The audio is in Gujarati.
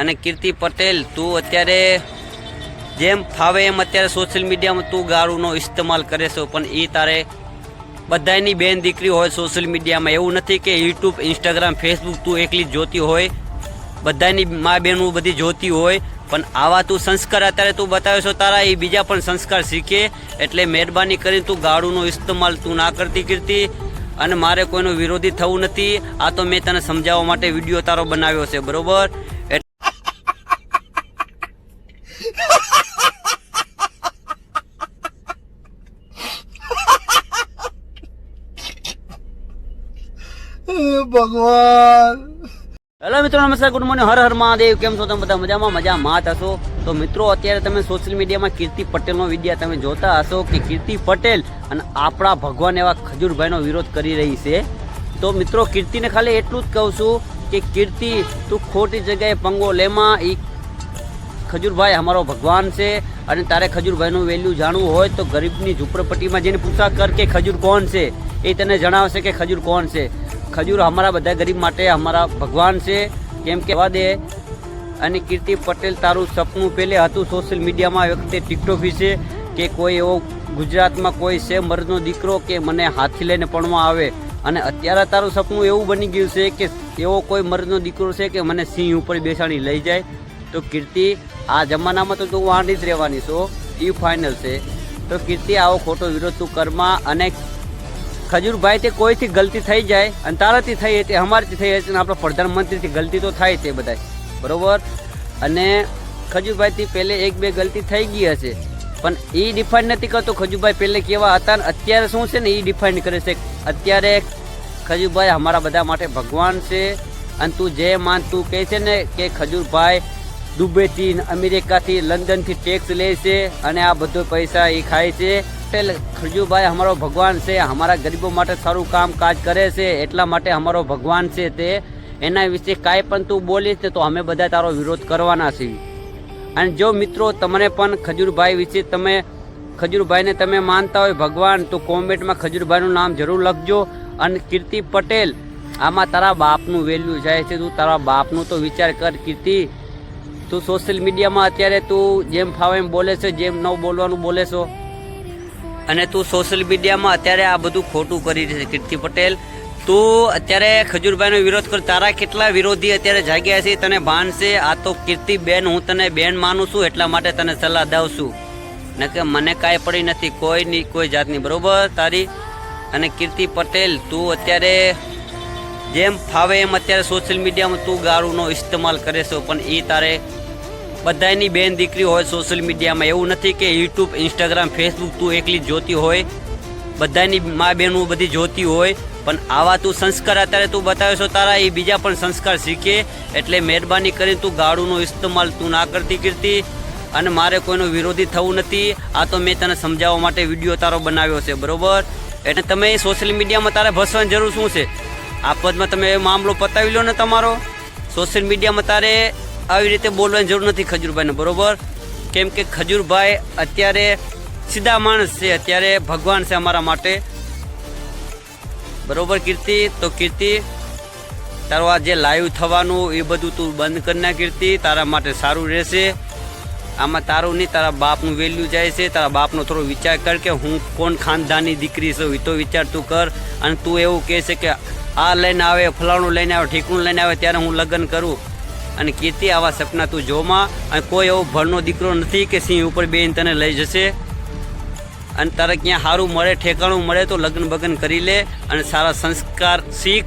અને કીર્તિ પટેલ, તું અત્યારે જેમ ફાવે એમ અત્યારે સોશિયલ મીડિયામાં તું ગાળુનો ઇસ્તેમાલ કરે છે. પણ એ તારે બધાની બેન દીકરી હોય સોશિયલ મીડિયામાં એવું નથી કે યુટ્યુબ ઇન્સ્ટાગ્રામ ફેસબુક તું એકલી જોતી હોય. બધાની મા બહેનો બધી જોતી હોય. પણ આવા તું સંસ્કાર અત્યારે તું બતાવ્યો છો તારા એ બીજા પણ સંસ્કાર શીખે. એટલે મહેરબાની કરીને તું ગાળુનો ઇસ્તેમાલ તું ના કરતી કીર્તિ. અને મારે કોઈનો વિરોધી થવું નથી. આ તો મેં તને સમજાવવા માટે વીડિયો તારો બનાવ્યો છે. બરોબર? ભગવાન. હેલો મિત્રો, નમસ્કાર. Good morning. હર હર મહાદેવ. કેમ છો તમે બધા? મજામાં મજામાં જ હશો. તો મિત્રો, અત્યારે તમે સોશિયલ મીડિયામાં કીર્તિ પટેલનો વીડિયો તમે જોતા હશો કે કીર્તિ પટેલ અને આપણા ભગવાન એવા ખજૂરભાઈનો વિરોધ કરી રહી છે. તો મિત્રો, કીર્તિને ખાલી એટલું જ કહું છું કે કીર્તિ, તું ખોટી જગ્યાએ પંગો લેમાં એ ખજૂરભાઈ અમારો ભગવાન છે અને તારે ખજૂરભાઈનું વેલ્યુ જાણવું હોય તો ગરીબની ઝૂંપડપટ્ટીમાં જઈને પૂછા કર કે ખજૂર કોણ છે? એ તને જણાવશે કે ખજૂર કોણ છે. ખજૂર અમારા બધા ગરીબ માટે અમારા ભગવાન છે. કેમ કહેવા દે અને કીર્તિ પટેલ તારું સપનું પહેલે હતું સોશિયલ મીડિયામાં વખતે ટિકટોક વિશે કે કોઈ એવો ગુજરાતમાં કોઈ છે મરદનો દીકરો કે મને હાથી લઈને પણવા આવે. અને અત્યારે તારું સપનું એવું બની ગયું છે કે એવો કોઈ મરદનો દીકરો છે કે મને સિંહ ઉપર બેસાડી લઈ જાય. તો કીર્તિ આ જમાનામાં તો તું વાંડી જ રહેવાની છો. એ ફાઇનલ છે. તો કીર્તિ, આવો ખોટો વિરોધ તું કરમાં અને ખજૂરભાઈ તે કોઈથી ગલતી થઈ જાય અને તારાથી થઈ હતી અમારાથી થઈ હતી અને આપણા પ્રધાનમંત્રીથી ગલતી તો થાય તે બધા બરોબર? અને ખજૂરભાઈથી પહેલે એક બે ગલતી થઈ ગઈ હશે પણ એ ડિફાઇન નથી કરતો ખજુભાઈ પહેલે કેવા હતા ને અત્યારે શું છે ને એ ડિફાઇન કરે છે. અત્યારે ખજૂરભાઈ અમારા બધા માટે ભગવાન છે. અને તું જે માન તું કહે છે ને કે ખજૂરભાઈ દુબઈથી ને અમેરિકાથી, લંડનથી ટેક્સ લે છે અને આ બધો પૈસા એ ખાય છે. પટેલ ખરજુભાઈ, અમારો ભગવાન છે, અમારા ગરીબો માટે સારું કામ કાજ કરે છે, એટલા માટે અમારો ભગવાન છે તે. એના વિશે કાંઈ પણ તું બોલીશ તો અમે બધા તારો વિરોધ કરવાના છીએ. અને જો મિત્રો, તમને પણ ખજૂરભાઈ વિશે તમે, ખજૂરભાઈને તમે માનતા હોય ભગવાન, તો કોમેન્ટમાં ખજૂરભાઈનું નામ જરૂર લખજો. અને કીર્તિ પટેલ, આમાં તારા બાપનું વેલ્યુ જાય છે. તું તારા બાપનું તો વિચાર કર કીર્તિ. તું સોશિયલ મીડિયામાં અત્યારે તું જેમ ફાવે એમ બોલે છે, જેમ ન બોલવાનું બોલે છો. અને તું સોશિયલ મીડિયામાં અત્યારે આ બધું ખોટું કરી રહી છે, કીર્તિ પટેલ. તું અત્યારે ખજૂરભાઈનો વિરોધ કર, તારા કેટલા વિરોધી અત્યારે જાગ્યા છે, તને ભાન છે? આ તો કીર્તિ બેન, હું તને બેન માનું છું, એટલા માટે તને સલાહ દઉં છું. ને કે મને કાંઈ પડી નથી કોઈની કોઈ જાતની, બરોબર? તારી અને કીર્તિ પટેલ, તું અત્યારે જેમ ફાવે એમ અત્યારે સોશિયલ મીડિયામાં તું ગાળુનો ઇસ્તેમાલ કરે છે. પણ એ તારે બધાની બેન દીકરી હોય સોશિયલ મીડિયામાં એવું નથી કે યુટ્યુબ ઇન્સ્ટાગ્રામ ફેસબુક તું એકલી જોતી હોય. બધાની મા બહેનો બધી જોતી હોય. પણ આવા તું સંસ્કાર અત્યારે તું બતાવે છો તારા એ બીજા પણ સંસ્કાર શીખે. એટલે મહેરબાની કરીને તું ગાળુનો ઇસ્તેમાલ તું ના કરતી કીર્તિ. અને મારે કોઈનો વિરોધી થવું નથી. આ તો મેં તને સમજાવવા માટે વીડિયો તારો બનાવ્યો છે, બરોબર? એટલે તમે સોશિયલ મીડિયામાં તારે ભસવાની જરૂર શું છે? આપતમાં તમે મામલો પતાવી લો ને તમારો. સોશિયલ મીડિયામાં તારે આવી રીતે બોલવાની જરૂર નથી ખજૂરભાઈને, બરોબર? કેમ કે ખજૂરભાઈ અત્યારે સીધા માણસ છે, અત્યારે ભગવાન છે અમારા માટે. બરોબર, કીર્તિ? તો કીર્તિ, તારું આ જે લાઈવ થવાનું એ બધું તું બંધ કરી ના કીર્તિ, તારા માટે સારું રહેશે. આમાં તારું નહીં, તારા બાપનું વેલ્યુ જાય છે. તારા બાપનો થોડો વિચાર કર કે હું કોણ ખાનદાની દીકરી છું એ તો વિચાર તું કર. અને તું એવું કહે છે કે આ લઈને આવે, ફલાણું લઈને આવે, ઠીકણું લઈને આવે, ત્યારે હું લગ્ન કરું. અને કીર્તિ, આવા સપના તું જોમાં. અને કોઈ એવો ભણનો દીકરો નથી કે સિંહ ઉપર બેન તને લઈ જશે. અને તારે ક્યાં સારું મળે, ઠેકાણું મળે તો લગ્ન બગન કરી લે. અને સારા સંસ્કાર શીખ.